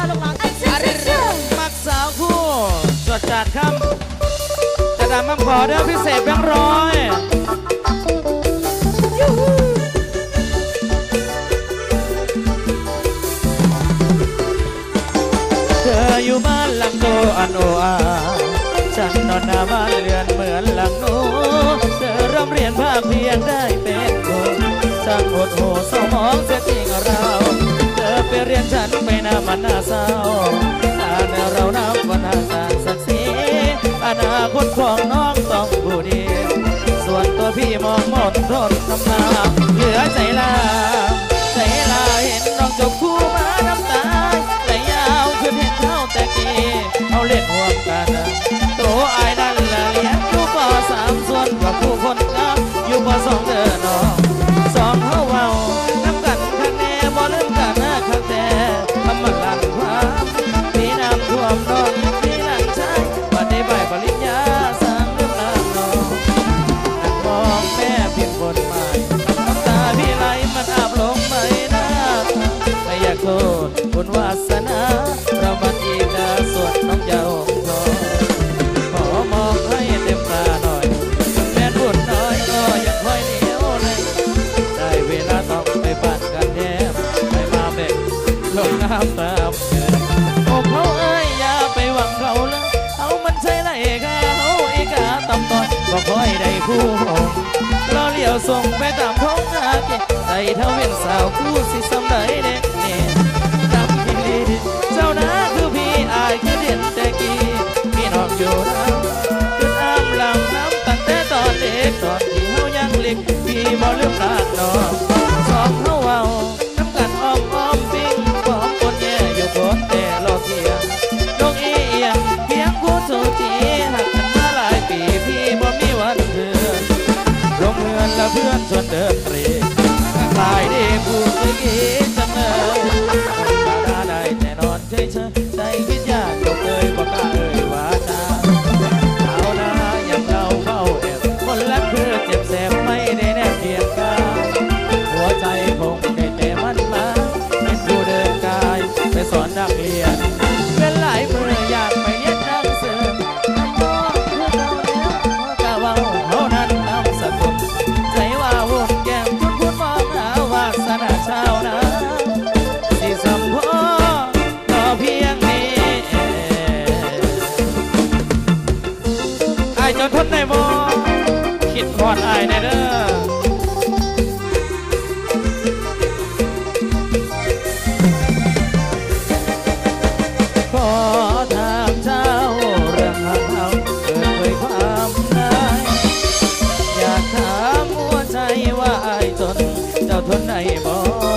แล้วลูกหลานอันเชื่อเชื่อเชื่อมักสาวคู่จวดจัดคำจะดำมังขอเด้อพิเศษแบงร้อยเธออยู่บ้านหลังโตอันโออาฉันนอนหน้าบ้านเรือนเหมือนหลังโนเธอร่ำเรียนภาคเพียงได้เป็นคนช่างหดหูสมองเสียจริงเราเธอ ไปเรียนฉันไปหน้ามันน้าเศร้าถ้าเนื้อเรานับวันห่างกันสักสีอนาคตของน้องต้องผู้ดีส่วนตัวพี่มองหมดทนน้ำตาเหลือใจลาใจลาเห็นน้องจบคู่มาน้ำตาแต่ยาวคือเห็นเท่าแต่กีเอาเล่นห่วมกันตัวอายนั่นและเลี้ยงอยู่ปสามส่วนกับผู้คนงาอยู่ปสองเด้อ โทษบุญวาสนาเรามันอีกนะส่วนน้องเจ้าของขอมองให้เต็มตาหน่อย แม่บุญน้อยก็ยังคอยเหนียวเลยได้เวลาต้องไปบ้านกันแทบไปมาแบ่งลงน้ำตามเกินโอ้เขาเอ้ยอย่าไปหวังเขาเลยเขามันใช่ไรเขาอีกาตำตอนก็คอยได้คู่หงรอเลี้ยวส่งไปตามท้องนาเกใจเท่าเป็นสาวคู่สิสำได้เด็ เพื่อนชวนเดินเตรีสายดีพูดไม่กี่จัง อดอายแน่เด้อขอถามเจ้าเรื่องหางเอาเกิดเคยความนายอยากถามหัวใจว่าอายจนเจ้าทนได้บ่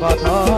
พี่ค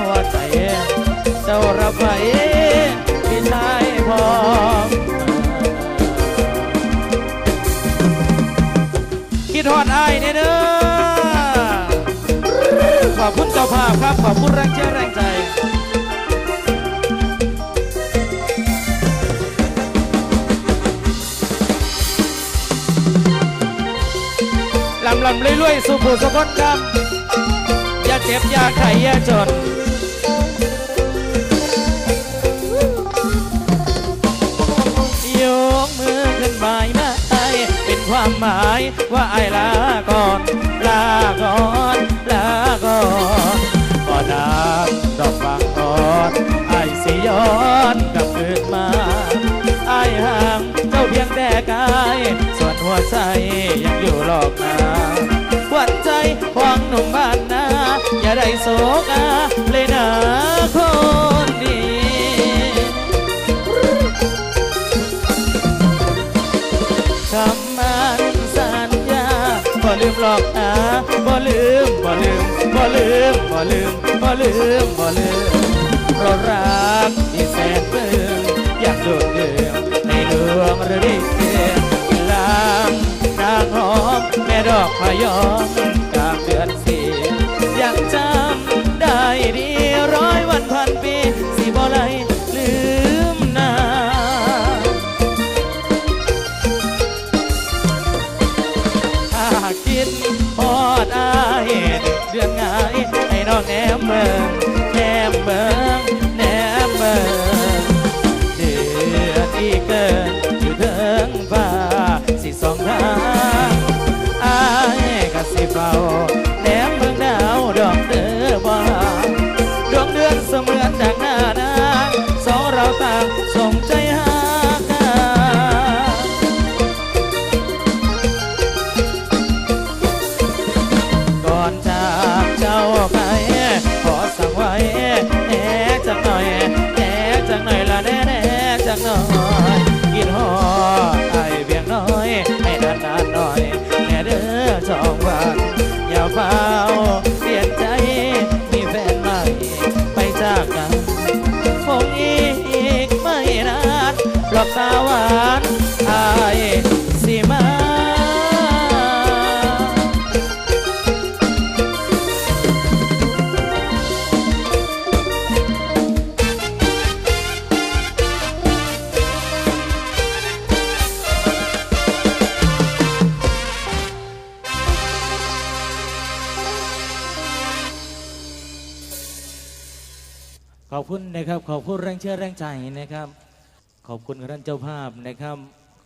หัวใจเจ้ารับไว้ที่นายพอมคิดหอดไอ้เด้อขอบคุณเจ้าภาพครับ ขอบคุณแรงเชื่อแรงใจลำลำเรื่อยๆสู่ผู้สมบูรณ์ครับ จ็บยาไข้อย่าจนยกมือขึ้นบายมาไอเป็นความหมายว่าไอลาก่อนลาก่อนลาก่อนก่อนน้ำดอกฟางก่อนไอสิย้อนกลับคืนมาไอห่างเจ้าเพียงแต่กายส่วนหัวใจยังอยู่หลอกนาหวันใจควางหนุ่มบ้านนา ได้โศกาเลยนะคนดีคำมันสัญญาบ่ลืมหลอกตาบ่ลืมบ่ลืมบ่ลืมบ่ลืมบ่ลืมบ่ลืมเพราะรักที่แสนปลื้มอยากโดดเดื่มในดวงฤดีลางนางหอมแม่ดอกพยอม ยังจำได้ดีร้อยวันพันปีสิบ่ไหลลืมนาถ้าคิด หวานอายสิมาขอบคุณนะครับ ขอบคุณแรงเชื่อแรงใจนะครับ ขอบคุณท่านเจ้าภาพนะครับ